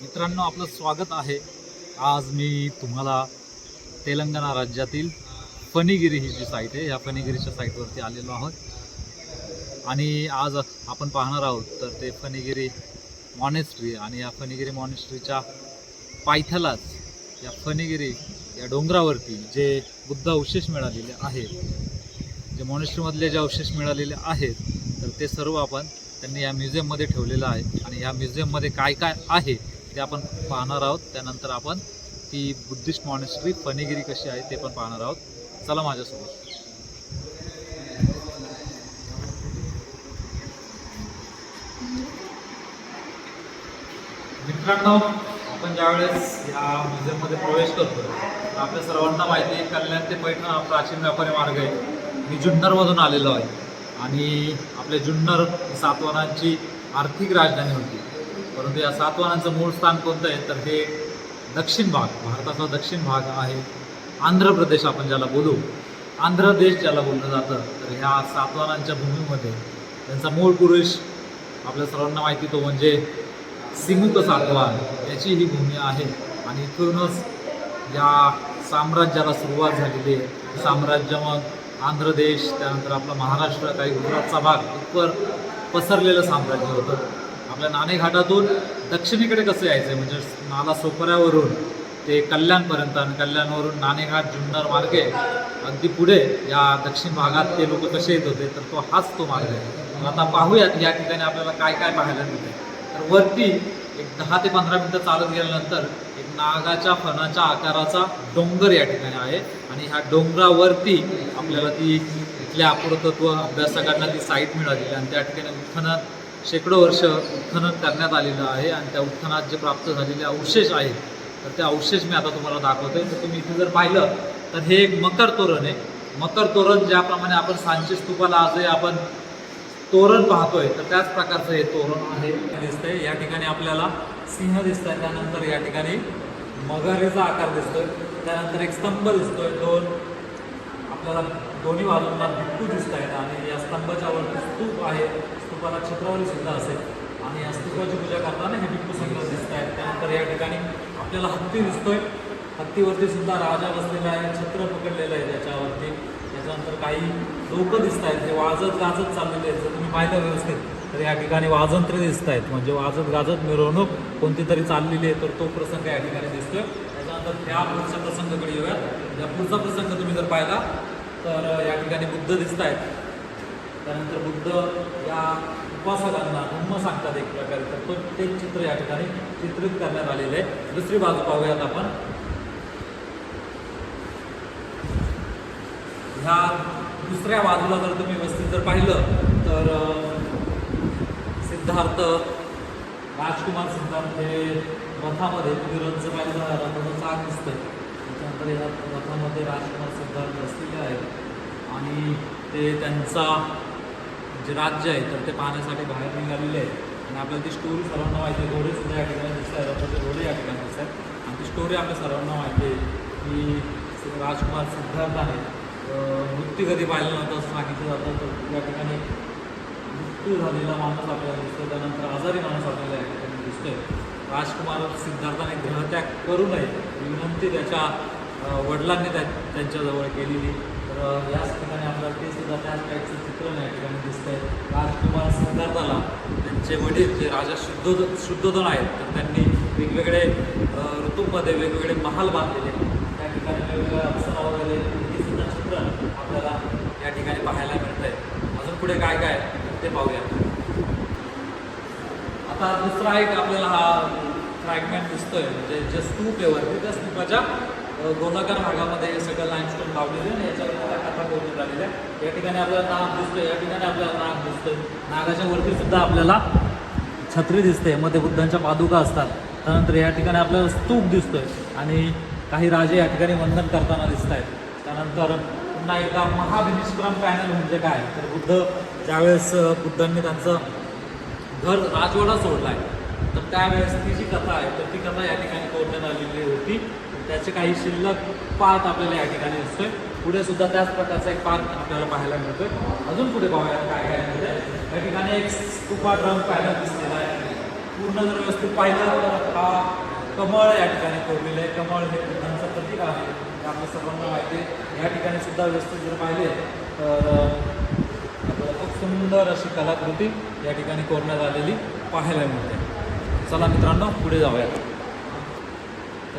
मित्रांनो आपलं स्वागत आहे. आज मी तुम्हाला तेलंगणा राज्यातील फणीगिरी ही जी साईट आहे या फणीगिरीच्या साईटवरती आलेलो आहोत. आणि आज आपण पाहणार आहोत तर ते फणीगिरी मॉनेस्ट्री आणि या फणीगिरी मॉनेस्ट्रीच्या पायथ्यालाच या फणीगिरी या डोंगरावरती जे बुद्ध अवशेष मिळालेले आहेत जे मॉनेस्ट्रीमधले जे अवशेष मिळालेले आहेत तर ते सर्व आपण त्यांनी या म्युझियममध्ये ठेवलेलं आहे. आणि या म्युझियममध्ये काय काय आहे ते आपण पाहणार आहोत. त्यानंतर आपण ती बुद्धिस्ट मॉनेस्ट्री फणीगिरी कशी आहे ते पण पाहणार आहोत. चला माझ्यासोबत. मित्रांनो आपण ज्यावेळेस या म्युझियममध्ये प्रवेश करतो आपल्या सर्वांना माहिती आहे कल्याण ते पैठण हा प्राचीन व्यापारी मार्ग आहे. मी जुन्नरमधून आलेलो आहे. आणि आपल्या जुन्नर सातवानांची आर्थिक राजधानी होती. परंतु या सातवाहनांचं मूळ स्थान कोणतं आहे? तर हे दक्षिण भाग भारताचा दक्षिण भाग आहे आंध्र प्रदेश आपण ज्याला बोलू. आंध्र देश ज्याला बोललं जातं तर ह्या सातवाहनांच्या भूमीमध्ये त्यांचा मूळ पुरुष आपल्या सर्वांना माहिती तो म्हणजे सिमुक सातवाहन याची ही भूमी आहे. आणि इथूनच या साम्राज्याला सुरुवात झालेली आहे. साम्राज्य मग आंध्र देश त्यानंतर आपला महाराष्ट्र काही गुजरातचा भाग इतपर पसरलेलं साम्राज्य होतं. आपल्या नाणेघाटातून दक्षिणेकडे कसं यायचं म्हणजे नाला सोपऱ्यावरून ते कल्याणपर्यंत आणि कल्याणवरून नाणेघाट जुन्नर मार्गे अगदी पुढे या दक्षिण भागात ते लोक कसे येत होते? तर तो हाच तो मार्ग आहे. आता पाहूयात या ठिकाणी आपल्याला काय काय पाहायला मिळते तर वरती एक दहा ते पंधरा मिनटं चालत गेल्यानंतर एक नागाच्या फणाच्या आकाराचा डोंगर या ठिकाणी आहे. आणि ह्या डोंगरावरती आपल्याला ती इथल्या पुरातत्व अभ्यासकांना ती साईट मिळालेली आणि त्या ठिकाणी उत्खनन शेकडो वर्ष उत्खनन करण्यात आलेलं आहे आणि त्या उत्खनात जे प्राप्त झालेले अवशेष आहेत तर ते अवशेष मी आता तुम्हाला दाखवतोय. तर तुम्ही इथे जर पाहिलं तर हे एक मकर तोरण आहे. मकर तोरण ज्याप्रमाणे आपण सांची स्तूपाला आजही आपण तोरण पाहतोय तर त्याच प्रकारचं हे तोरण आहे दिसतंय. या ठिकाणी आपल्याला सिंह दिसत आहे त्यानंतर या ठिकाणी मगरेचा आकार दिसतोय त्यानंतर एक स्तंभ दिसतोय दोन आपल्याला दोन्ही बाजूंना भिक्कू दिसत आहेत आणि या स्तंभाच्या वरती स्तूप आहे. स्तूपाला छत्रावली सुद्धा असेल. आणि अस्तित्वाची पूजा करताना हे भिक्खू संग्रह दिसत आहेत. त्यानंतर या ठिकाणी आपल्याला हत्ती दिसतोय. हत्तीवरती सुद्धा राजा बसलेला आहे. छत्र पकडलेलं आहे त्याच्यावरती. त्याच्यानंतर काही लोक दिसत आहेत. जे वाजत गाजत चाललेले आहेत. जर तुम्ही पाहिलं व्यवस्थित तर या ठिकाणी वाजंत्र दिसत आहेत. म्हणजे वाजत गाजत मिरवणूक कोणती तरी चाललेली आहे तर तो प्रसंग या ठिकाणी दिसतोय. त्याच्यानंतर त्या पुढच्या प्रसंगाकडे येऊया या पुढचा प्रसंग तुम्ही जर पाहिला तर या ठिकाणी बुद्ध दिसत आहेत. त्यानंतर बुद्ध या उपासकांना धम्म सांगतात एक प्रकारे. तर तो ते चित्र या ठिकाणी चित्रित करण्यात आलेलं आहे. दुसरी बाजू पाहूयात आपण. ह्या दुसऱ्या बाजूला जर तुम्ही व्यवस्थित जर पाहिलं तर सिद्धार्थ राजकुमार सिद्धार्थ हे रथामध्ये तुम्ही रथचं पाहिलं तर रथाचं चाक दिसतंय. त्याच्यानंतर या रथामध्ये राजकुमार सिद्धार्थ बसलेले आहेत. आणि ते त्यांचा जे राज्य आहे तर ते पाहण्यासाठी बाहेर निघालेले आहेत. आणि आपल्याला ती स्टोरी सर्वांना माहिती आहे. घोडे सुद्धा या ठिकाणी दिसत आहेत. रथाचे घोडे या ठिकाणी दिसत आहेत. आणि ती स्टोरी आपल्या सर्वांना माहिती आहे की राजकुमार सिद्धार्थ आहे. मृत्यू कधी पाहिलं नव्हता असं सांगितलं जातं. तर या ठिकाणी मृत्यू झालेला माणूस आपल्याला दिसतो त्यानंतर आजारी माणूस आपल्याला या ठिकाणी दिसतोय. राजकुमार सिद्धार्थाने ग्रहत्याग करू नये. विनंती त्याच्या वडिलांनी त्या त्यांच्याजवळ केलेली. याच ठिकाणी आपल्याला ते सुद्धा त्याच टाईपचं चित्रण या ठिकाणी दिसतंय. राजकुमार सिद्धार्थाला त्यांचे वडील जे राजा शुद्धोद शुद्धोधन आहेत तर त्यांनी वेगवेगळे ऋतूमध्ये वेगवेगळे महाल बांधलेले. त्या ठिकाणी वेगवेगळ्या अप्सरा वगैरे हे सुद्धा चित्रण आपल्याला या ठिकाणी पाहायला मिळतंय. अजून पुढे काय काय ते पाहूया. आता दुसरा एक आपल्याला हा फ्रॅगमेंट दिसतोय म्हणजे जे स्तूप आहे वरती त्या स्तूपाच्या अ, गोलाकार भागामध्ये हे सगळं लाईनस्टोन लावलेली आहे आणि याच्यावर त्या कथा बोलण्यात आलेल्या आहे. या ठिकाणी आपल्याला नाग दिसतोय या ठिकाणी आपल्याला नाग दिसतोय. नागाच्या वरती सुद्धा आपल्याला छत्री दिसते मध्ये बुद्धांच्या पादुका असतात. त्यानंतर या ठिकाणी आपल्याला स्तूप दिसतोय आणि काही राजे या ठिकाणी वंदन करताना दिसत आहेत त्यानंतर पुन्हा एकदा महाभिनिष्क्रम पॅनल म्हणजे काय? तर बुद्ध ज्यावेळेस बुद्धांनी त्यांचं घर राजवाडा सोडला आहे तर त्यावेळेस ती जी कथा आहे तर ती कथा या ठिकाणी कोरण्यात आलेली होती. त्याचे काही शिल्लक पार्ट आपल्याला या ठिकाणी दिसतोय. पुढे सुद्धा त्याच प्रकारचा एक पार्ट आपल्याला पाहायला मिळतोय. अजून पुढे पाहूया काय काय मिळतंय या ठिकाणी एक स्तूपा ड्रम पॅनल दिसलेला आहे. पूर्ण जर व्यवस्थित पाहिलं तर हा कमळ या ठिकाणी कोरलेलं आहे. कमळ हे बुद्धांचं प्रतीक आहे. हे आपल्या सर्वांना माहिती आहे. या ठिकाणी सुद्धा व्यवस्थित जर पाहिले तर आपल्याला खूप सुंदर अशी कलाकृती या ठिकाणी कोरण्यात आलेली पाहायला मिळते. चला मित्रांनो पुढे जाऊया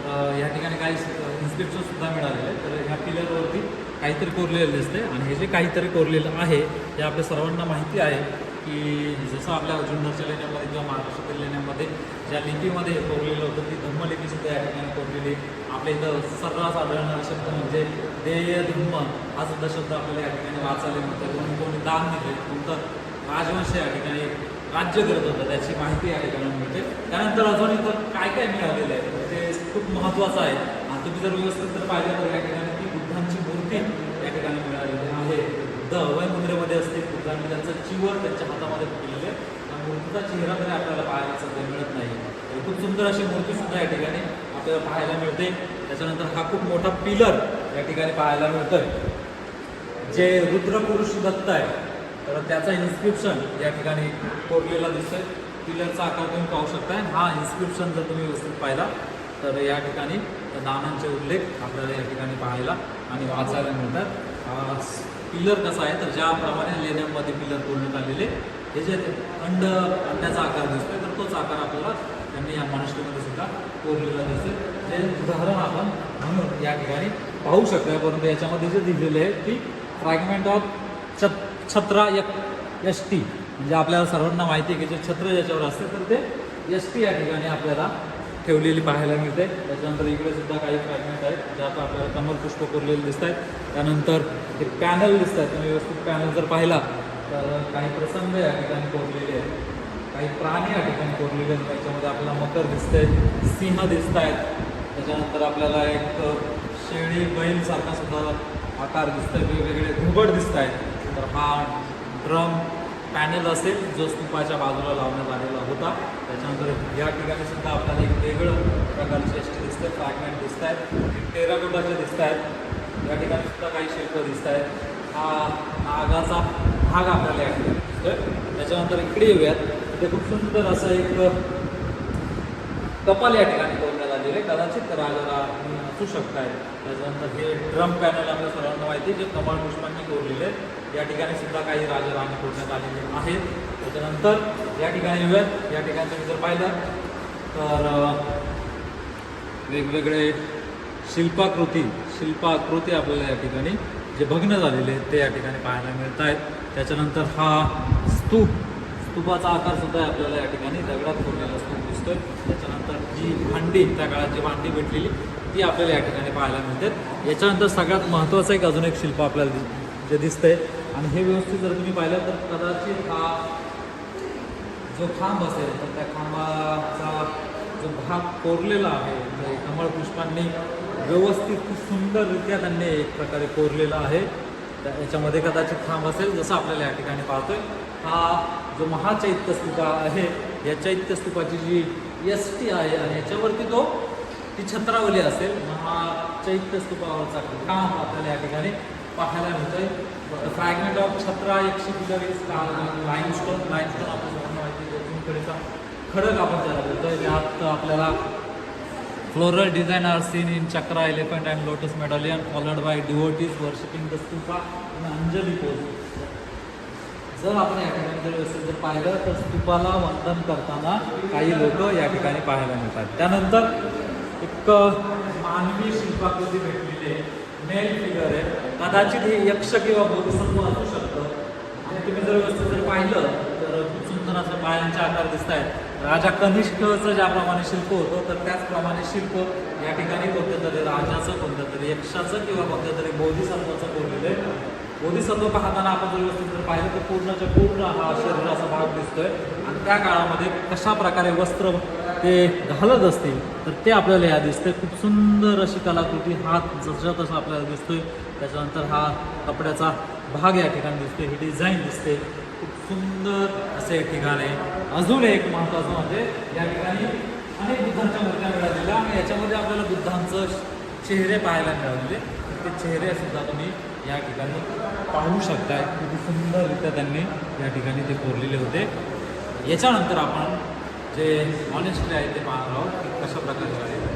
तर या ठिकाणी काही इन्स्क्रिप्शन सुद्धा मिळालेले आहे तर ह्या पिलरवरती काहीतरी कोरलेलं दिसते आणि हे जे काहीतरी कोरलेलं आहे हे आपल्या सर्वांना माहिती आहे की जसं आपल्या जुन्नरच्या लेण्यामध्ये किंवा महाराष्ट्रातील लेण्यामध्ये ज्या लिपीमध्ये कोरलेलं होतं ती धम्मलिपी सुद्धा या ठिकाणी कोरलेली. आपल्या इथं सर्रास आढळणारा शब्द म्हणजे देय धम्म हा सुद्धा शब्द आपल्याला या ठिकाणी वाचायला मिळतो कोणी कोणी दान दिले कोणतं राजवंश या ठिकाणी राज्य करत होतं त्याची माहिती आहे ठिकाणी मिळते. त्यानंतर अजून इथं काय काय मिळालेलं आहे? ते खूप महत्त्वाचं आहे. आणि तुम्ही जर व्यवस्थित जर पाहिलं तर या ठिकाणी ती बुद्धांची मूर्ती या ठिकाणी मिळालेली आहे. बुद्ध अभय मुद्रेमध्ये असते बुद्धांनी त्यांचं चिवर त्यांच्या हातामध्ये पकडलेले आहे. त्या मूर्तीचा चेहरा तरी आपल्याला पाहायला सध्या मिळत नाही. तर खूप सुंदर अशी मूर्ती सुद्धा या ठिकाणी आपल्याला पाहायला मिळते. त्याच्यानंतर हा खूप मोठा पिलर या ठिकाणी पाहायला मिळतोय. जे रुद्रपुरुष दत्त आहे तर त्याचं इन्स्क्रिप्शन या ठिकाणी कोरलेला दिसतोय. पिलरचा आकार तुम्ही पाहू शकताय. हा इन्स्क्रिप्शन जर तुम्ही व्यवस्थित पाहिला तर या ठिकाणी दानांचे उल्लेख आपल्याला या ठिकाणी पाहायला आणि वाचायला मिळतात. पिलर कसा आहे? तर ज्याप्रमाणे लेण्यामध्ये पिलर कोरण्यात आलेले हे जे अंड अंड्याचा आकार दिसतोय तर तोच आकार आपल्याला त्यांनी या मनुष्यमध्ये सुद्धा कोरलेला दिसतोय. हे उदाहरण आपण म्हणून या ठिकाणी पाहू शकतोय. परंतु याच्यामध्ये जे दिलेले आहे ती फ्रॅगमेंट ऑफ छत छत्रा एक एस टी. म्हणजे आपल्याला सर्वांना माहिती आहे की जे छत्र ज्याच्यावर असते तर ते एस टी या ठिकाणी आपल्याला ठेवलेली पाहायला मिळते. त्याच्यानंतर इकडे सुद्धा काही फ्रॅगमेंट आहेत ज्यात आपल्याला कमल पुष्प कोरलेले दिसत आहेत त्यानंतर ते पॅनल दिसत आहेत तुम्ही व्यवस्थित पॅनल जर पाहिला तर काही प्रसंग या ठिकाणी कोरलेले आहेत. काही प्राणी या ठिकाणी कोरलेले आहेत. त्याच्यामध्ये आपल्याला मकर दिसत आहेत सिंह दिसत आहेत त्याच्यानंतर आपल्याला एक शेळी बैलसारखा सुद्धा आकार दिसतोय. वेगवेगळे घुबड दिसत आहेत तर हा ड्रम पॅनल असेल जो स्तूपाच्या बाजूला लावण्यात आलेला होता. त्याच्यानंतर या ठिकाणी सुद्धा आपल्याला एक वेगळं प्रकारचे दिसत आहे फ्रॅगमेंट दिसत आहेत टेराकोटाचे दिसत आहेत या ठिकाणी सुद्धा काही शिल्प दिसत आहेत हा नागाचा भाग आपल्याला या ठिकाणी दिसतोय. त्याच्यानंतर इकडे येऊयात. ते खूप सुंदर असं एक कपाल या ठिकाणी कोरण्यात कदाचित राजाला असू शकताय. त्याच्यानंतर हे ड्रम पॅनल आपल्या सर्वांना माहिती जे कमळ पुष्पांनी कोरलेले आहेत. या ठिकाणी सुद्धा काही राजराणी कोरण्यात आलेले आहेत. त्याच्यानंतर या ठिकाणी येऊयात. या ठिकाणी तुम्ही जर पाहिलं तर वेगवेगळे शिल्पाकृती शिल्पाकृती आपल्याला या ठिकाणी जे भग्न झालेले आहेत ते या ठिकाणी पाहायला मिळत आहेत त्याच्यानंतर हा स्तूप स्तूपाचा आकार सुद्धा आपल्याला या ठिकाणी दगडात कोरलेला स्तूप दिसतोय. त्याच्यानंतर जी भांडी त्या काळात जी भांडी भेटलेली ती आपल्याला या ठिकाणी पाहायला मिळतात. याच्यानंतर सगळ्यात महत्त्वाचं एक अजून एक शिल्प आपल्याला दि- जे दिसतंय. आणि हे व्यवस्थित जर तुम्ही पाहिलं तर कदाचित हा जो खांब असेल तर त्या खांबाचा जो भाग कोरलेला आहे कमळ पुष्पांनी व्यवस्थित खूप सुंदररित्या त्यांनी एक प्रकारे कोरलेला आहे. त्या याच्यामध्ये कदाचित खांब असेल जसं आपल्याला या ठिकाणी पाहतोय. हा जो महाचैत्य स्तूप आहे या चैत्य स्तूपाची जी एस टी आहे आणि याच्यावरती तो ती छत्रावली असेल. महाचैत्य स्तूपावरचा काम आपल्याला या ठिकाणी पाहायला मिळतोय. फ्रॅगमेंट ऑफ छत्रा एकशे बिलावीस लाईनस्टोन लाईनस्टोन आपण सर्वांना माहिती आहे खडक आपण त्याला बोलतोय. त्यात आपल्याला floral design are seen in chakra elephant and lotus medallion followed by devotees worshipping the stupa anjali pose जर आपण या ठिकाणी जर व्यवस्थित जर पाहिलं तर स्तूपाला वंदन करताना काही लोक या ठिकाणी पाहायला मिळतात. त्यानंतर एक मानवी शिल्पाकृती भेटलेली आहे. मेल फिगर आहे. कदाचित हे यक्ष किंवा बोधसत्व असू शकतं. आणि तुम्ही जर व्यवस्थित जर पाहिलं तर खूप सुंदर असं पायांचे आकार दिसत आहेत राजा कनिष्ठचं ज्याप्रमाणे शिल्प होतं तर त्याचप्रमाणे शिल्प या ठिकाणी कोणत्या तरी राजाचं कोणत्या तरी यक्षाचं किंवा कोणत्या तरी बोधिसत्वाचं बोललेलं आहे. बोधिसत्व पाहताना आपण जर व्यवस्थित जर पाहिलं तर पूर्णच्या पूर्ण हा शरीराचा भाग दिसतोय. आणि त्या काळामध्ये कशा प्रकारे वस्त्र ते घालत असतील तर ते आपल्याला या दिसतंय. खूप सुंदर अशी कलाकृती हात जसा तसा आपल्याला दिसतोय. त्याच्यानंतर हा कपड्याचा भाग या ठिकाणी दिसतोय ही डिझाईन दिसते. खूप सुंदर असे एक ठिकाण. आहे अजून एक महत्त्वाचं म्हणजे या ठिकाणी अनेक बुद्धांच्या मूर्त्या मिळालेल्या आणि याच्यामध्ये आपल्याला बुद्धांचं चेहरे पाहायला मिळालेले. ते चेहरे सुद्धा तुम्ही या ठिकाणी पाहू शकताय किती सुंदररित्या त्यांनी या ठिकाणी ते कोरलेले होते. याच्यानंतर आपण जे मॉनेस्ट्री आहे ते पाहणार आहोत की कशा प्रकारे आहे.